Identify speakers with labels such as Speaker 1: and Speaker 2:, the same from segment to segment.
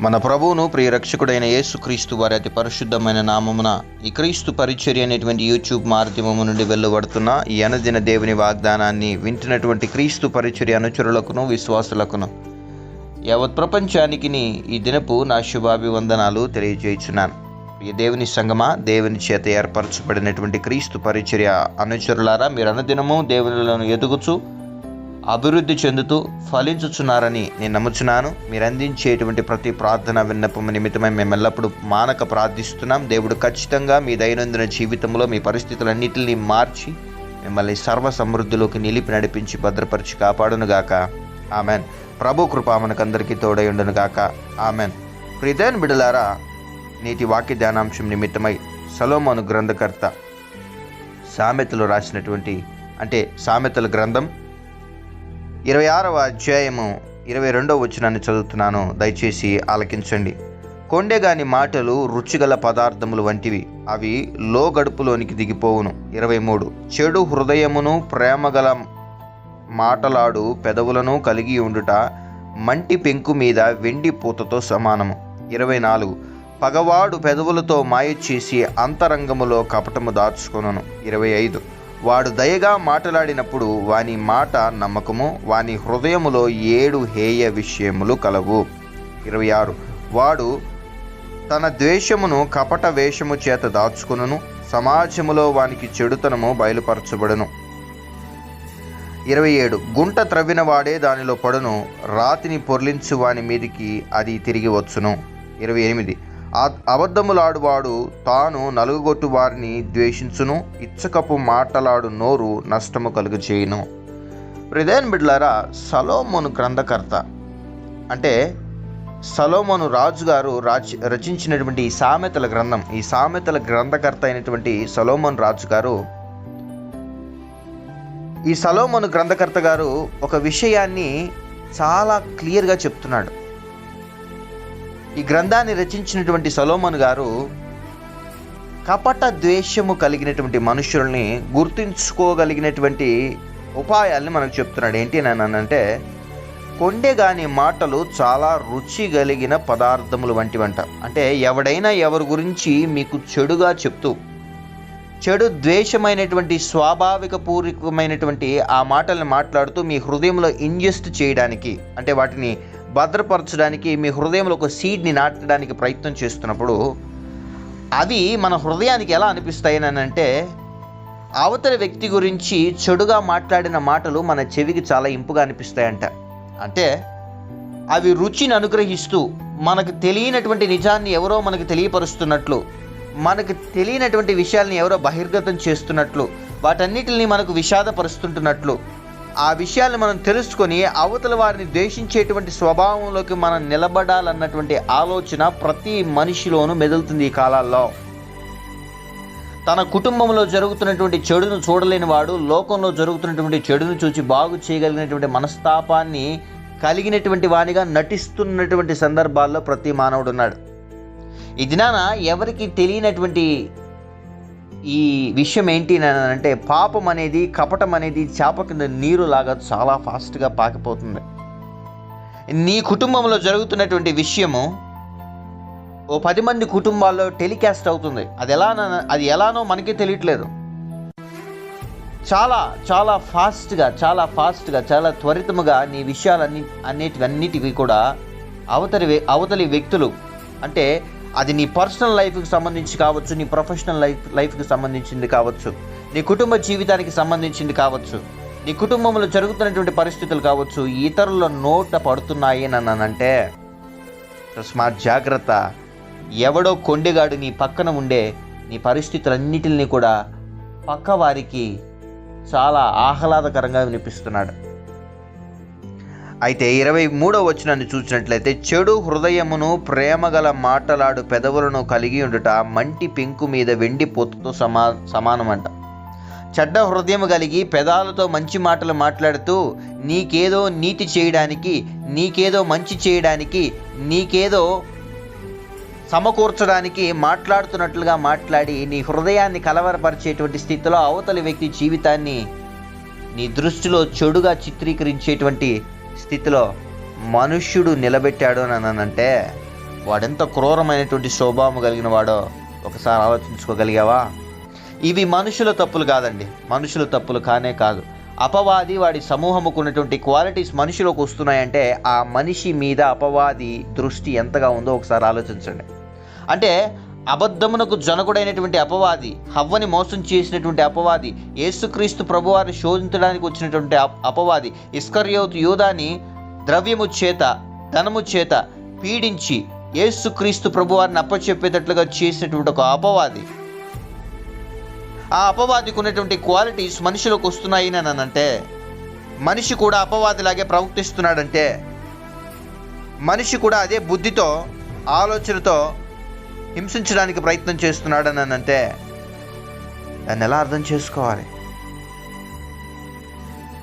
Speaker 1: మన ప్రభువును ప్రియరక్షకుడైన యేసుక్రీస్తు వారి అతి పరిశుద్ధమైన నామమున ఈ క్రీస్తు పరిచర్య అనేటువంటి యూట్యూబ్ మాధ్యమము నుండి వెళ్ళబడుతున్న ఈ అనదిన దేవుని వాగ్దానాన్ని వింటున్నటువంటి క్రీస్తు పరిచర్య అనుచరులకును విశ్వాసులకును యావత్ ప్రపంచానికి ఈ దినపు నా శుభాభివందనాలు తెలియజేయుచున్నాను. ఈ దేవుని సంగమా దేవుని చేత ఏర్పరచబడినటువంటి క్రీస్తు పరిచర్య అనుచరులారా మీరు అనుదినము దేవునిలను ఎదుగుచు అభివృద్ధి చెందుతూ ఫలించుచున్నారని నేను నమ్ముచున్నాను. మీరు అందించేటువంటి ప్రతి ప్రార్థన విన్నపం నిమిత్తమై మేము ఎల్లప్పుడూ మానక ప్రార్థిస్తున్నాం. దేవుడు ఖచ్చితంగా మీ దైనందిన జీవితంలో మీ పరిస్థితులన్నింటినీ మార్చి మిమ్మల్ని సర్వ సమృద్ధిలోకి నిలిపి నడిపించి భద్రపరిచి కాపాడునుగాక. ఆమెన్. ప్రభు కృప మనకందరికీ తోడయుండునుగాక ఆమెన్. ప్రిదేన్ బిడలారా నేటి వాక్య ధ్యానాంశం నిమిత్తమై సలోమోను గ్రంథకర్త సామెతలు రాసినటువంటి అంటే సామెతల గ్రంథం ఇరవై ఆరవ అధ్యాయము ఇరవై రెండవ వచనాన్ని చదువుతున్నాను. దయచేసి ఆలకించండి. కొండెగాని మాటలు రుచిగల పదార్థములు వంటివి అవి లోగడుపులోనికి దిగిపోవును. ఇరవై మూడు చెడు హృదయమును ప్రేమగల మాటలాడు పెదవులను కలిగి ఉండుట మంటి పెంకు మీద వెండి పూతతో సమానము. ఇరవై నాలుగు పగవాడు పెదవులతో మాయ చేసి అంతరంగములో కపటము దాచుకొనును. ఇరవై ఐదు వాడు దయగా మాట్లాడినప్పుడు వాని మాట నమ్మకము వాని హృదయములో ఏడు హేయ విషయములు కలవు. ఇరవై ఆరు వాడు తన ద్వేషమును కపట వేషము చేత దాచుకును సమాజములో వానికి చెడుతనము బయలుపరచబడును. ఇరవై ఏడు గుంట త్రవ్విన వాడే దానిలో పడును రాతిని పొర్లించు వాని మీదికి అది తిరిగి వచ్చును. ఇరవై ఎనిమిది. అబద్ధములాడువాడు తాను నలుగుగొట్టు వారిని ద్వేషించును ఇచ్చకపు మాటలాడు నోరు నష్టము కలుగు చేయును హృదయన్ బిడ్లారా సలోమోను గ్రంథకర్త. అంటే సలోమోను రాజు గారు రాజ్ రచించినటువంటి ఈ సామెతల గ్రంథం ఈ సామెతల గ్రంథకర్త అయినటువంటి సలోమోన్ రాజు గారు ఈ సలోమోను గ్రంథకర్త గారు ఒక విషయాన్ని చాలా క్లియర్గా చెప్తున్నాడు. ఈ గ్రంథాన్ని రచించినటువంటి సలోమన్ గారు కపట ద్వేషము కలిగినటువంటి మనుషుల్ని గుర్తుంచుకోగలిగినటువంటి ఉపాయాల్ని మనకు చెప్తున్నాడు. ఏంటి అంటే కొండెగాని మాటలు చాలా రుచి కలిగిన పదార్థములు వంటివంట. అంటే ఎవడైనా ఎవరి గురించి మీకు చెడుగా చెప్తూ చెడు ద్వేషమైనటువంటి స్వాభావిక పూర్వకమైనటువంటి ఆ మాటల్ని మాట్లాడుతూ మీ హృదయంలో ఇంజెస్ట్ చేయడానికి అంటే వాటిని భద్రపరచడానికి మీ హృదయంలో ఒక సీడ్ని నాటడానికి ప్రయత్నం చేస్తున్నప్పుడు అవి మన హృదయానికి ఎలా అనిపిస్తాయని అంటే అవతల వ్యక్తి గురించి చెడుగా మాట్లాడిన మాటలు మన చెవికి చాలా ఇంపుగా అనిపిస్తాయంట. అంటే అవి రుచిని అనుగ్రహిస్తూ మనకు తెలియనటువంటి నిజాన్ని ఎవరో మనకు తెలియపరుస్తున్నట్లు మనకు తెలియనటువంటి విషయాల్ని ఎవరో బహిర్గతం చేస్తున్నట్లు వాటన్నిటిని మనకు విషాదపరుస్తుంటున్నట్లు ఆ విషయాన్ని మనం తెలుసుకొని అవతల వారిని ద్వేషించేటువంటి స్వభావంలోకి మనం నిలబడాలన్నటువంటి ఆలోచన ప్రతి మనిషిలోనూ మెదులుతుంది ఈ కాలాల్లో. తన కుటుంబంలో జరుగుతున్నటువంటి చెడును చూడలేని వాడు లోకంలో జరుగుతున్నటువంటి చెడును చూసి బాగు చేయగలిగినటువంటి మనస్తాపాన్ని కలిగినటువంటి వానిగా నటిస్తున్నటువంటి సందర్భాల్లో ప్రతి మానవుడు ఉన్నాడు. ఈ దినాన ఎవరికి తెలియనటువంటి ఈ విషయం ఏంటి అంటే పాపం అనేది కపటం అనేది చేప కింద నీరు లాగా చాలా ఫాస్ట్గా పాకిపోతుంది. నీ కుటుంబంలో జరుగుతున్నటువంటి విషయము ఓ పది మంది కుటుంబాల్లో టెలికాస్ట్ అవుతుంది. అది ఎలా అది ఎలానో మనకే తెలియట్లేదు. చాలా చాలా ఫాస్ట్గా చాలా ఫాస్ట్గా చాలా త్వరితముగా నీ విషయాలన్నీ అన్నిటివన్నిటివి కూడా అవతలి అవతలి వ్యక్తులు అంటే అది నీ పర్సనల్ లైఫ్కి సంబంధించి కావచ్చు నీ ప్రొఫెషనల్ లైఫ్ లైఫ్కి సంబంధించింది కావచ్చు నీ కుటుంబ జీవితానికి సంబంధించింది కావచ్చు నీ కుటుంబంలో జరుగుతున్నటువంటి పరిస్థితులు కావచ్చు ఇతరుల నోట పడుతున్నాయి అంటే తస్మాత్ జాగ్రత్త. ఎవడో కొండెగాడు నీ పక్కన ఉండే నీ పరిస్థితులన్నిటిని కూడా పక్క వారికి చాలా ఆహ్లాదకరంగా వినిపిస్తున్నాడు. అయితే ఇరవై మూడవ వచనాన్ని చూసినట్లయితే చెడు హృదయమును ప్రేమగల మాటలాడు పెదవులను కలిగి ఉండుట మంటి పెంకు మీద వెండి పొత్తుతో సమా సమానమంట. చెడ్డ హృదయం కలిగి పెదాలతో మంచి మాటలు మాట్లాడుతూ నీకేదో నీతి చేయడానికి నీకేదో మంచి చేయడానికి నీకేదో సమకూర్చడానికి మాట్లాడుతున్నట్లుగా మాట్లాడి నీ హృదయాన్ని కలవరపరిచేటువంటి స్థితిలో అవతలి వ్యక్తి జీవితాన్ని నీ దృష్టిలో చెడుగా చిత్రీకరించేటువంటి స్థితిలో మనుష్యుడు నిలబెట్టాడు అని అంటే వాడెంత క్రూరమైనటువంటి శోభాము కలిగిన వాడో ఒకసారి ఆలోచించుకోగలిగావా? ఇవి మనుషుల తప్పులు కాదండి. మనుషుల తప్పులు కానే కాదు. అపవాది వాడి సమూహముకు ఉన్నటువంటి క్వాలిటీస్ మనిషిలోకి వస్తున్నాయంటే ఆ మనిషి మీద అపవాది దృష్టి ఎంతగా ఉందో ఒకసారి ఆలోచించండి. అంటే అబద్ధమునకు జనకుడైనటువంటి అపవాది హవ్వని మోసం చేసినటువంటి అపవాది యేసుక్రీస్తు ప్రభువారిని శోధించడానికి వచ్చినటువంటి అపవాది ఇస్కర్యోతు యూదాని ద్రవ్యము చేత ధనము చేత పీడించి యేసుక్రీస్తు ప్రభువారిని అప్పచెప్పేటట్లుగా చేసినటువంటి ఒక అపవాది. ఆ అపవాదికి ఉన్నటువంటి క్వాలిటీస్ మనిషిలోకి వస్తున్నాయి అంటే మనిషి కూడా అపవాదిలాగే ప్రవర్తిస్తున్నాడంటే మనిషి కూడా అదే బుద్ధితో ఆలోచనతో హింసించడానికి ప్రయత్నం చేస్తున్నాడని అంటే దాన్ని ఎలా అర్థం చేసుకోవాలి?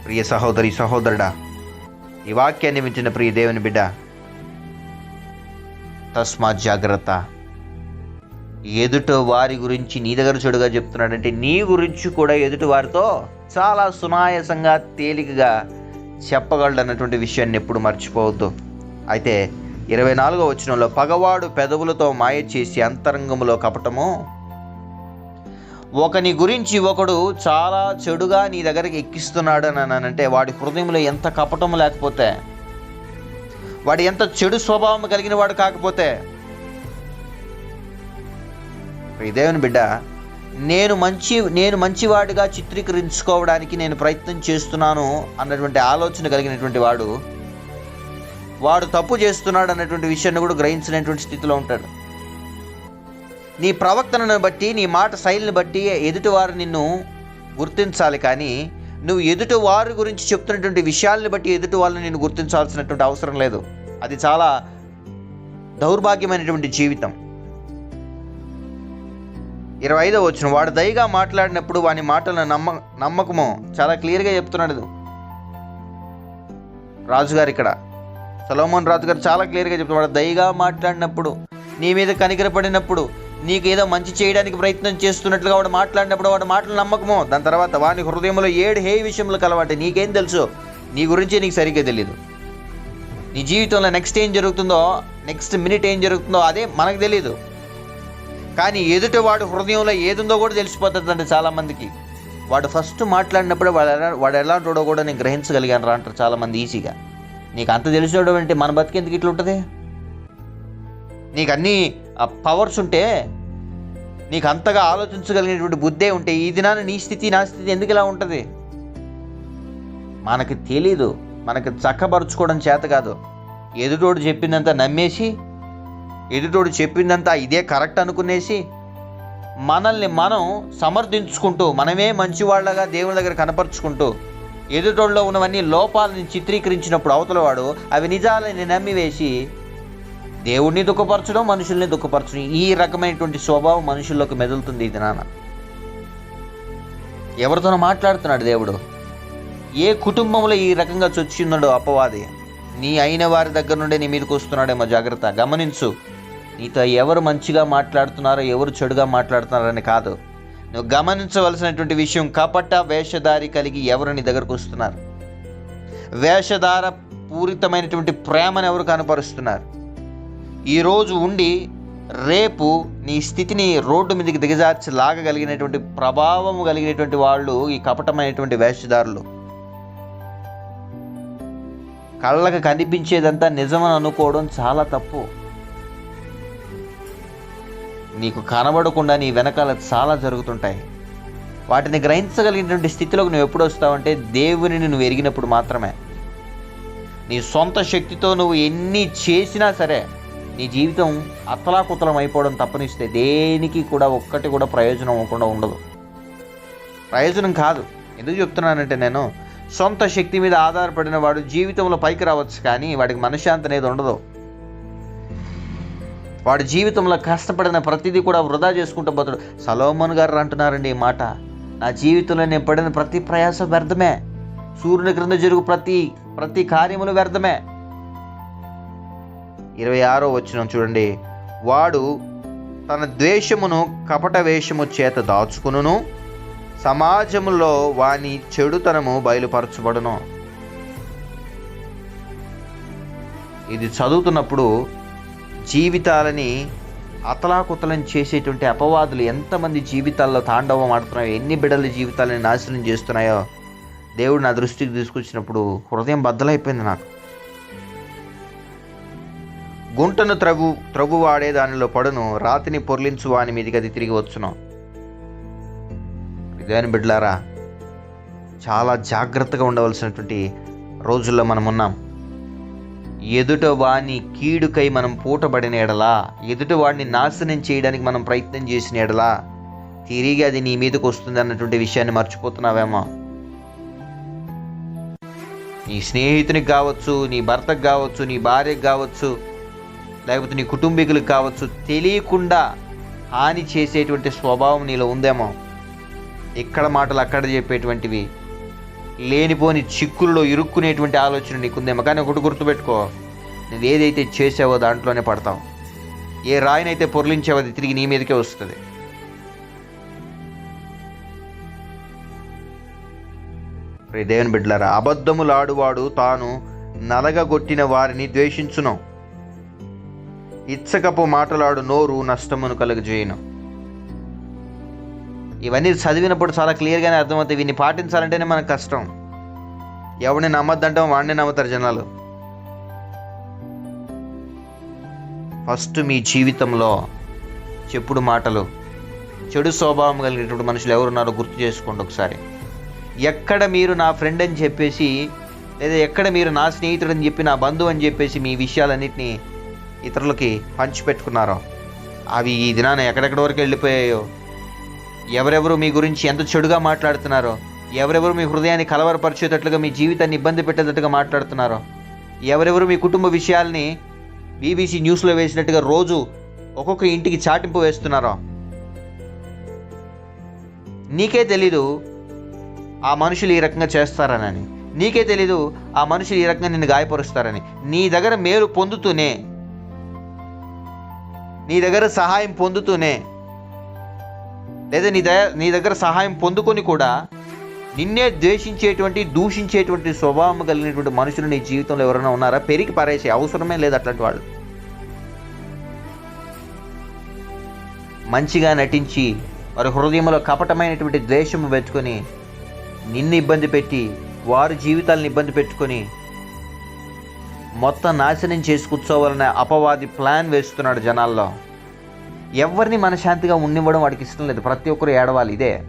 Speaker 1: ప్రియ సహోదరి సహోదరుడా ఈ వాక్యాన్ని మించిన ప్రియ దేవుని బిడ్డ తస్మాత్ జాగ్రత్త. ఎదుట వారి గురించి నీ దగ్గర చెడుగా చెప్తున్నాడంటే నీ గురించి కూడా ఎదుటి వారితో చాలా సునాయాసంగా తేలికగా చెప్పగలడు అన్నటువంటి విషయాన్ని ఎప్పుడు మర్చిపోవద్దు. అయితే ఇరవై నాలుగో వచనంలో పగవాడు పెదవులతో మాయ చేసి అంతరంగంలో కపటము? ఒకని గురించి ఒకడు చాలా చెడుగా నీ దగ్గరికి ఎక్కిస్తున్నాడు అని అంటే వాడి హృదయంలో ఎంత కపటం లేకపోతే వాడు ఎంత చెడు స్వభావం కలిగిన వాడు కాకపోతే ఇదేమని దేవుని బిడ్డ నేను మంచి నేను మంచివాడిగా చిత్రీకరించుకోవడానికి నేను ప్రయత్నం చేస్తున్నాను అన్నటువంటి ఆలోచన కలిగినటువంటి వాడు వాడు తప్పు చేస్తున్నాడు అన్నటువంటి విషయాన్ని కూడా గ్రహించినటువంటి స్థితిలో ఉంటాడు. నీ ప్రవర్తనను బట్టి నీ మాట శైలిని బట్టి ఎదుటివారు నిన్ను గుర్తించాలి కానీ నువ్వు ఎదుటి వారి గురించి చెప్తున్నటువంటి విషయాలను బట్టి ఎదుటి వాళ్ళని నేను గుర్తించాల్సినటువంటి అవసరం లేదు. అది చాలా దౌర్భాగ్యమైనటువంటి జీవితం. ఇరవై ఐదో వచ్చిన వాడు దయగా మాట్లాడినప్పుడు వాని మాటలను నమ్మ నమ్మకము. చాలా క్లియర్గా చెప్తున్నాడు రాజుగారు ఇక్కడ సలోమోన్ రాజు గారు చాలా క్లియర్గా చెప్తున్నాడు వాడు దయగా మాట్లాడినప్పుడు నీ మీద కనికరపడినప్పుడు నీకు ఏదో మంచి చేయడానికి ప్రయత్నం చేస్తున్నట్లుగా వాడు మాట్లాడినప్పుడు వాడు మాటలు నమ్మకము. దాని తర్వాత వాని హృదయంలో ఏడు హే విషయంలో కలవాటి నీకేం తెలుసు? నీ గురించి నీకు సరిగ్గా తెలియదు నీ జీవితంలో నెక్స్ట్ ఏం జరుగుతుందో నెక్స్ట్ మినిట్ ఏం జరుగుతుందో అదే మనకు తెలియదు కానీ ఎదుటి వాడు హృదయంలో ఏదుందో కూడా తెలిసిపోతుందండి చాలామందికి. వాడు ఫస్ట్ మాట్లాడినప్పుడు వాడు ఎలా వాడు ఎలాంటివాడో కూడా నేను గ్రహించగలిగాను రా అంటారు చాలామంది ఈజీగా. నీకు అంత తెలిసినోడు అంటే మన బతికెందుకు ఇట్లా ఉంటుంది నీకు అన్ని పవర్స్ ఉంటే నీకు అంతగా ఆలోచించగలిగినటువంటి బుద్ధే ఉంటే ఈ దినాన నీ స్థితి నా స్థితి ఎందుకు ఇలా ఉంటుంది? మనకి తెలీదు. మనకి చక్కబరుచుకోవడం చేత కాదు. ఎదుటోడు చెప్పిందంతా నమ్మేసి ఎదుటోడు చెప్పిందంతా ఇదే కరెక్ట్ అనుకునేసి మనల్ని మనం సమర్థించుకుంటూ మనమే మంచివాళ్ళగా దేవుని దగ్గర కనపరుచుకుంటూ ఎదుటోళ్ళలో ఉన్నవన్నీ లోపాలని చిత్రీకరించినప్పుడు అవతలవాడు అవి నిజాలని నమ్మివేసి దేవుణ్ణి దుఃఖపరచడం మనుషుల్ని దుఃఖపరచడం. ఈ రకమైనటువంటి స్వభావం మనుషుల్లోకి మెదులుతుంది ఇది నాన్న. ఎవరితోనో మాట్లాడుతున్నాడు దేవుడు. ఏ కుటుంబంలో ఈ రకంగా చొచ్చిందో అపవాది. నీ అయిన వారి దగ్గర నుండి నీ మీదకి వస్తున్నాడేమో జాగ్రత్త. గమనించు. నీతో ఎవరు మంచిగా మాట్లాడుతున్నారో ఎవరు చెడుగా మాట్లాడుతున్నారని కాదు. నువ్వు గమనించవలసినటువంటి విషయం కపట వేషధారి కలిగి ఎవరు నీ దగ్గరకు వస్తున్నారు? వేషధార పూరితమైనటువంటి ప్రేమను ఎవరు కనపరుస్తున్నారు? ఈరోజు ఉండి రేపు నీ స్థితిని రోడ్డు మీదకి దిగజార్చి లాగగలిగినటువంటి ప్రభావం కలిగినటువంటి వాళ్ళు ఈ కపటమైనటువంటి వేషధారులు. కళ్ళకు కనిపించేదంతా నిజమని అనుకోవడం చాలా తప్పు. నీకు కనబడకుండా నీ వెనకాల చాలా జరుగుతుంటాయి. వాటిని గ్రహించగలిగినటువంటి స్థితిలోకి నువ్వు ఎప్పుడు వస్తావంటే దేవుని నువ్వు ఎరిగినప్పుడు మాత్రమే. నీ సొంత శక్తితో నువ్వు ఎన్ని చేసినా సరే నీ జీవితం అతలాకుతలం అయిపోవడం తప్పనిస్తే దేనికి కూడా ఒక్కటి కూడా ప్రయోజనం అవ్వకుండా ఉండదు. ప్రయోజనం కాదు. ఎందుకు చెప్తున్నానంటే నేను సొంత శక్తి మీద ఆధారపడిన వాడు జీవితంలో పైకి రావచ్చు కానీ వాడికి మనశ్శాంతి అనేది ఉండదు. వాడు జీవితంలో కష్టపడిన ప్రతిదీ కూడా వృధా చేసుకుంటూ పోతాడు. సలోమన్ గారు అంటున్నారండి ఈ మాట. నా జీవితంలో నేను పడిన ప్రతి ప్రయాస వ్యర్థమే. సూర్యుని క్రింద జరుగు ప్రతి ప్రతి కార్యములు వ్యర్థమే. ఇరవై ఆరో వచ్చిన చూడండి. వాడు తన ద్వేషమును కపట వేషము చేత దాచుకును సమాజములో వాని చెడుతనము బయలుపరచబడును. ఇది చదువుతున్నప్పుడు జీవితాలని అతలాకుతలం చేసేటువంటి అపవాదులు ఎంతమంది జీవితాల్లో తాండవం ఆడుతున్నాయో ఎన్ని బిడ్డల జీవితాలని నాశనం చేస్తున్నాయో దేవుడు నా దృష్టికి తీసుకొచ్చినప్పుడు హృదయం బద్దలైపోయింది నాకు. గుంటను త్రవ్వు త్రవ్వు వాడే దానిలో పడును రాతిని పొర్లించు వాని మీదికి అది తిరిగి వచ్చును. ఇదేని బిడ్డలారా చాలా జాగ్రత్తగా ఉండవలసినటువంటి రోజుల్లో మనం ఉన్నాం ఎదుట వాని కీడుకై మనం పూటబడిన ఎడలా ఎదుటవాడిని నాశనం చేయడానికి మనం ప్రయత్నం చేసిన ఎడలా తిరిగి అది నీ మీదకి వస్తుంది అన్నటువంటి విషయాన్ని మర్చిపోతున్నావేమో. నీ స్నేహితునికి కావచ్చు నీ భర్తకు కావచ్చు నీ భార్యకు కావచ్చు లేకపోతే నీ కుటుంబీకులకు కావచ్చు తెలియకుండా హాని చేసేటువంటి స్వభావం నీలో ఉందేమో. ఇక్కడ మాటలు అక్కడ చెప్పేటువంటివి. లేనిపోని చిక్కుల్లో ఇరుక్కునేటువంటి ఆలోచన నీకుందేమో. కానీ ఒకటి గుర్తుపెట్టుకో. నువ్వు ఏదైతే చేసావో దాంట్లోనే పడతావు. ఏ రాయినైతే పొర్లించావో అది తిరిగి నీ మీదకే వస్తుంది. ప్రియ దేవుని బిడ్డలారా అబద్ధములాడువాడు తాను నలగగొట్టిన వారిని ద్వేషించును. ఇచ్చకపు మాటలాడు నోరు నష్టమును కలుగజేయను. ఇవన్నీ చదివినప్పుడు చాలా క్లియర్గానే అర్థమవుతాయి. వీన్ని పాటించాలంటేనే మనకు కష్టం. ఎవరిని నమ్మద్దంటాం వాడిని నమ్ముతారు జనాలు. ఫస్ట్ మీ జీవితంలో చెప్పుడు మాటలు చెడు స్వభావం కలిగినటువంటి మనుషులు ఎవరున్నారో గుర్తు చేసుకోండి ఒకసారి. ఎక్కడ మీరు నా ఫ్రెండ్ అని చెప్పేసి లేదా ఎక్కడ మీరు నా స్నేహితుడు అని చెప్పి నా బంధువు అని చెప్పేసి మీ విషయాలన్నింటినీ ఇతరులకి పంచిపెట్టుకున్నారో అవి ఈ దినాన ఎక్కడెక్కడ వరకు వెళ్ళిపోయాయో ఎవరెవరు మీ గురించి ఎంత చెడుగా మాట్లాడుతున్నారో ఎవరెవరు మీ హృదయాన్ని కలవరపరిచేటట్లుగా మీ జీవితాన్ని ఇబ్బంది పెట్టేటట్టుగా మాట్లాడుతున్నారో ఎవరెవరు మీ కుటుంబ విషయాల్ని బీబీసీ న్యూస్లో వేసినట్టుగా రోజు ఒక్కొక్క ఇంటికి చాటింపు వేస్తున్నారో. నీకే తెలీదు ఆ మనుషులు ఈ రకంగా చేస్తారనని. నీకే తెలీదు ఆ మనుషులు ఈ రకంగా నిన్ను గాయపరుస్తారని. నీ దగ్గర మేలు పొందుతూనే నీ దగ్గర సహాయం పొందుతూనే లేదా నీ దగ్గర నీ దగ్గర సహాయం పొందుకొని కూడా నిన్నే ద్వేషించేటువంటి దూషించేటువంటి స్వభావం కలిగినటువంటి మనుషులు నీ జీవితంలో ఎవరైనా ఉన్నారా? పెరిగి పారేసే అవసరమే లేదు అట్లాంటి వాళ్ళు. మంచిగా నటించి వారి హృదయంలో కపటమైనటువంటి ద్వేషము పెట్టుకొని నిన్ను ఇబ్బంది పెట్టి వారి జీవితాలను ఇబ్బంది పెట్టుకొని మొత్తం నాశనం చేసుకూర్చోవాలనే అపవాది ప్లాన్ వేస్తున్నాడు జనాల్లో. ఎవరిని మనశాంతిగా ఉండివ్వడం వాడికి ఇష్టం లేదు. ప్రతి ఒక్కరు ఏడవాలి. ఇదే.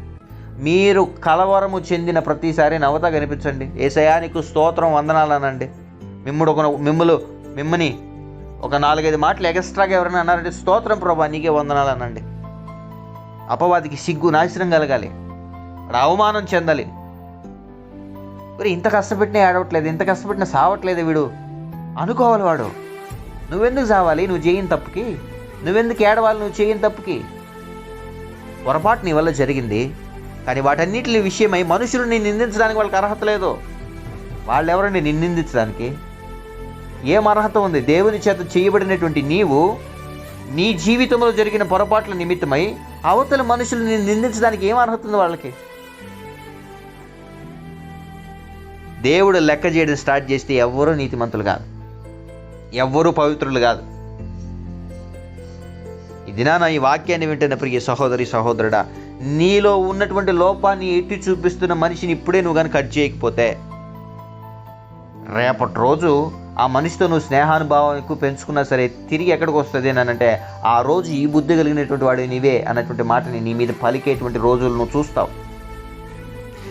Speaker 1: మీరు కలవరము చెందిన ప్రతిసారి నవ్వుతా కనిపించండి. ఏసయానికి స్తోత్రం వందనాలనండి మిమ్ముడు ఒక మిమ్ములు మిమ్మని ఒక నాలుగైదు మాటలు ఎక్స్ట్రాగా ఎవరైనా అన్నారంటే స్తోత్రం ప్రభా నీకే వందనాలు అనండి. అపవాదికి సిగ్గు నాశనం కలగాలి. అవమానం చెందాలి. మరి ఇంత కష్టపెట్టినా ఏడవట్లేదు. ఇంత కష్టపెట్టినా సావట్లేదు వీడు. అనుకోవాలి వాడు. నువ్వెందుకు సావాలి? నువ్వు చేయని తప్పుకి నువ్వెందుకు ఏడవాలి? నువ్వు చేయని తప్పుకి? పొరపాటు నీ వల్ల జరిగింది. కానీ వాటన్నిటి విషయమై మనుషులని నిందించడానికి వాళ్ళకి అర్హత లేదు. వాళ్ళెవరండి నిన్ను నిందించడానికి? ఏం అర్హత ఉంది? దేవుని చేత చేయబడినటువంటి నీవు నీ జీవితంలో జరిగిన పొరపాట్ల నిమిత్తమై అవతల మనుషుల్ని నిందించడానికి ఏం అర్హత ఉంది వాళ్ళకి? దేవుడు లెక్క చేయడం స్టార్ట్ చేస్తే ఎవ్వరూ నీతిమంతులు కాదు. ఎవ్వరూ పవిత్రులు కాదు. దినాన ఈ వాక్యాన్ని వింటున్న ప్రియ సహోదరి సహోదరుడా నీలో ఉన్నటువంటి లోపాన్ని ఎట్టి చూపిస్తున్న మనిషిని ఇప్పుడే నువ్వు కానీ కట్ చేయకపోతే రేపటి రోజు ఆ మనిషితో నువ్వు స్నేహానుభావం ఎక్కువ పెంచుకున్నా సరే తిరిగి ఎక్కడికి వస్తుంది అని అంటే ఆ రోజు ఈ బుద్ధి కలిగినటువంటి వాడు నీవే అన్నటువంటి మాటని నీ మీద పలికేటువంటి రోజులు నువ్వు చూస్తావు.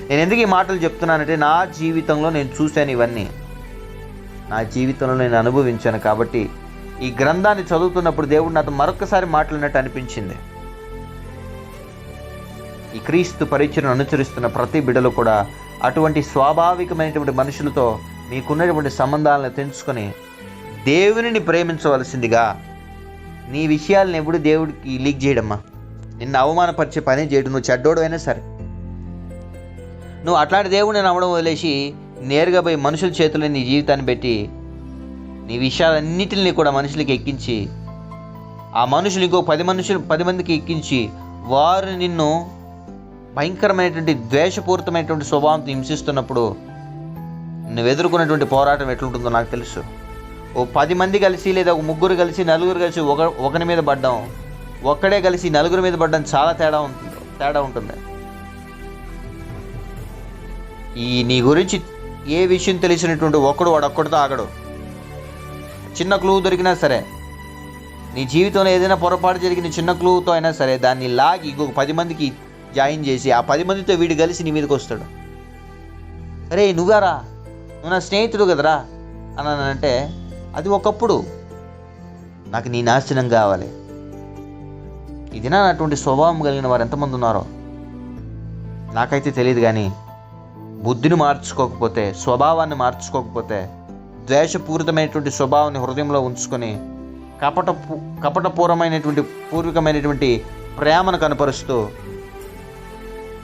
Speaker 1: నేను ఎందుకు ఈ మాటలు చెప్తున్నానంటే నా జీవితంలో నేను చూశాను ఇవన్నీ. నా జీవితంలో నేను అనుభవించాను కాబట్టి ఈ గ్రంథాన్ని చదువుతున్నప్పుడు దేవుడు నాతో మరొకసారి మాట్లాడినట్టు అనిపించింది. ఈ క్రీస్తు పరిచయను అనుసరిస్తున్న ప్రతి బిడలు కూడా అటువంటి స్వాభావికమైనటువంటి మనుషులతో మీకున్నటువంటి సంబంధాలను తెంచుకొని దేవునిని ప్రేమించవలసిందిగా నీ విషయాలను ఎప్పుడు దేవుడికి లీక్ చేయడమ్మా. నిన్ను అవమానపరిచే పని చేయడం. నువ్వు చెడ్డోడు అయినా సరే. నువ్వు అట్లాంటి దేవుడిని నమ్మడం వదిలేసి నేరుగా పోయి మనుషుల చేతుల్లో నీ జీవితాన్ని పెట్టి నీ విషయాలన్నిటిని కూడా మనుషులకి ఎక్కించి ఆ మనుషులు ఇంకో పది మనుషులు పది మందికి ఎక్కించి వారు నిన్ను భయంకరమైనటువంటి ద్వేషపూరితమైనటువంటి స్వభావంతో హింసిస్తున్నప్పుడు నువ్వు ఎదుర్కొన్నటువంటి పోరాటం ఎట్లుంటుందో నాకు తెలుసు. ఓ పది మంది కలిసి లేదా ఒక ముగ్గురు కలిసి నలుగురు కలిసి ఒక ఒకరి మీద పడ్డం ఒక్కడే కలిసి నలుగురి మీద పడ్డం చాలా తేడా ఉంటుంది తేడా ఉంటుంది. ఈ నీ గురించి ఏ విషయం తెలిసినటువంటి ఒకడు వాడొక్కడితో ఆగడు. చిన్న క్లూ దొరికినా సరే. నీ జీవితంలో ఏదైనా పొరపాటు జరిగిన చిన్న క్లూతో అయినా సరే దాన్ని లాగి ఇంకొక పది మందికి జాయిన్ చేసి ఆ పది మందితో వీడు కలిసి నీ మీదకి వస్తాడు. అరే నువ్వారా? నువ్వు నా స్నేహితుడు కదరా? అని అంటే అది ఒకప్పుడు. నాకు నీ నాశనం కావాలి. ఇది నా అటువంటి స్వభావం కలిగిన వారు ఎంతమంది ఉన్నారో? నాకైతే తెలియదు కానీ బుద్ధిని మార్చుకోకపోతే స్వభావాన్ని మార్చుకోకపోతే ద్వేషపూరితమైనటువంటి స్వభావాన్ని హృదయంలో ఉంచుకొని కపట కపటపూర్వమైనటువంటి పూర్వకమైనటువంటి ప్రేమను కనపరుస్తూ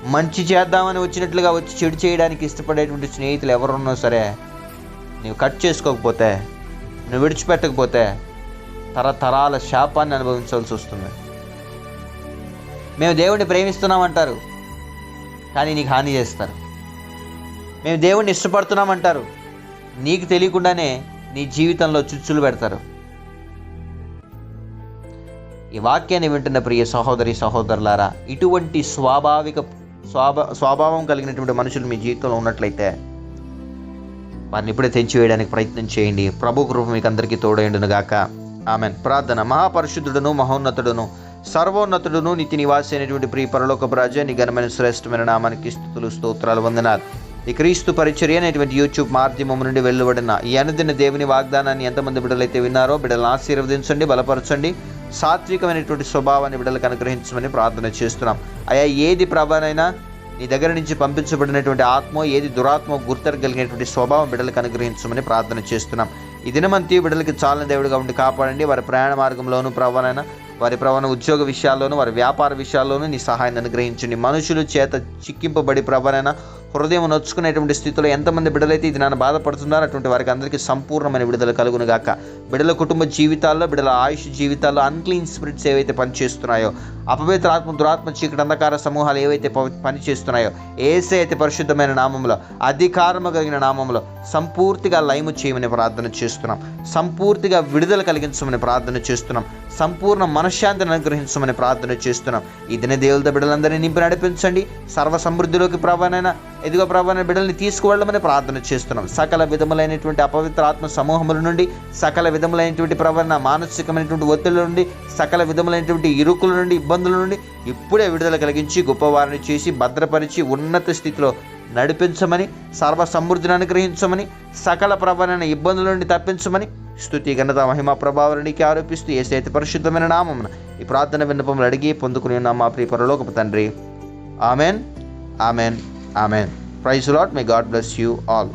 Speaker 1: మంచి చేద్దామని వచ్చినట్లుగా వచ్చి చెడు చేయడానికి ఇష్టపడేటువంటి స్నేహితులు ఎవరున్నా సరే నువ్వు కట్ చేసుకోకపోతే నువ్వు విడిచిపెట్టకపోతే తరతరాల శాపాన్ని అనుభవించవలసి వస్తుంది. మేము దేవుడిని ప్రేమిస్తున్నామంటారు కానీ నీకు హాని చేస్తారు. మేము దేవుడిని ఇష్టపడుతున్నామంటారు నీకు తెలియకుండానే నీ జీవితంలో చుచ్చులు పెడతారు. ఈ వాక్యాన్ని వింటున్న ప్రియ సహోదరి సహోదరులారా ఇటువంటి స్వాభావిక స్వాభా స్వభావం కలిగినటువంటి మనుషులు మీ జీవితంలో ఉన్నట్లయితే వారిని ఇప్పుడే తెంచివేయడానికి ప్రయత్నం చేయండి. ప్రభు కృప మీకు అందరికీ తోడైండునుగాక ఆమె ప్రార్థన. మహాపరిశుద్ధుడును మహోన్నతుడును సర్వోన్నతుడును నితి నివాసి అయినటువంటి ప్రియ పరలోక రాజా నీ ఘనమైన శ్రేష్టమైన నామానికి స్థుతులు స్తోత్రాలు వందనాలు. ఈ క్రీస్తు పరిచర్య అనేటువంటి యూట్యూబ్ మాధ్యమం నుండి వెలువడిన ఈ అనుదిన దేవుని వాగ్దానాన్ని ఎంతమంది బిడ్డలైతే విన్నారో బిడ్డలను ఆశీర్వదించండి బలపరచండి సాత్వికమైనటువంటి స్వభావాన్ని బిడ్డలకు అనుగ్రహించమని ప్రార్థన చేస్తున్నాం. అయా ఏది ప్రభానైనా నీ దగ్గర నుంచి పంపించబడినటువంటి ఆత్మ ఏది దురాత్మ గుర్తెరగలిగినటువంటి స్వభావం బిడ్డలకు అనుగ్రహించమని ప్రార్థన చేస్తున్నాం. ఈ దినమంతి బిడ్డలకి చాలని దేవుడిగా ఉండి కాపాడండి. వారి ప్రయాణ మార్గంలోనూ ప్రభానైనా వారి ప్రవణ ఉద్యోగ విషయాల్లోనూ వారి వ్యాపార విషయాల్లోనూ నీ సహాయాన్ని అనుగ్రహించండి. మనుషులు చేత చిక్కింపబడి ప్రభానైనా హృదయం నొచ్చుకునేటువంటి స్థితిలో ఎంతమంది బిడ్డలైతే ఇది నన్ను బాధపడుతున్నారో అటువంటి వారికి అందరికీ సంపూర్ణమైన విడుదల కలుగును గాక బిడ్డల కుటుంబ జీవితాల్లో బిడ్డల ఆయుష్ జీవితాల్లో అన్క్లీన్ స్పిరిట్స్ ఏవైతే పనిచేస్తున్నాయో అపవిత్ర ఆత్మ దురాత్మ చీకటి అంధకార సమూహాలు ఏవైతే పనిచేస్తున్నాయో ఏసే అయితే పరిశుద్ధమైన నామంలో అధికారము కలిగిన నామంలో సంపూర్తిగా లయము చేయమని ప్రార్థన చేస్తున్నాం. సంపూర్తిగా విడుదల కలిగించమని ప్రార్థన చేస్తున్నాం. సంపూర్ణ మనశ్శాంతిని అనుగ్రహించమని ప్రార్థన చేస్తున్నాం. ఈ దిన దేవులతో బిడ్డలందరినీ నింపి నడిపించండి. సర్వ సమృద్ధిలోకి ప్రభానైనా ఎదుగో ప్రభాన బిడ్డల్ని తీసుకువెళ్ళమని ప్రార్థన చేస్తున్నాం. సకల విధములైనటువంటి అపవిత్ర ఆత్మ సమూహముల నుండి సకల విధములైనటువంటి ప్రవణ మానసికమైనటువంటి ఒత్తిడి నుండి సకల విధములైనటువంటి ఇరుకుల నుండి ఇబ్బందుల నుండి ఇప్పుడే విడుదల కలిగించి గొప్పవారిని చేసి భద్రపరిచి ఉన్నత స్థితిలో నడిపించమని సర్వసమృద్ధిని అనుగ్రహించమని సకల ప్రభాన ఇబ్బందుల నుండి తప్పించమని స్థుతి ఘనత మహిమ ప్రభావానికి ఆరోపిస్తూ ఏ చేతి పరిశుద్ధమైన నామమున ఈ ప్రార్థన విన్నపములు అడిగి పొందుకుని ఉన్న మా ప్రియ పరలోకపు తండ్రి. Amen. Amen. Amen. Praise lord may God bless you all.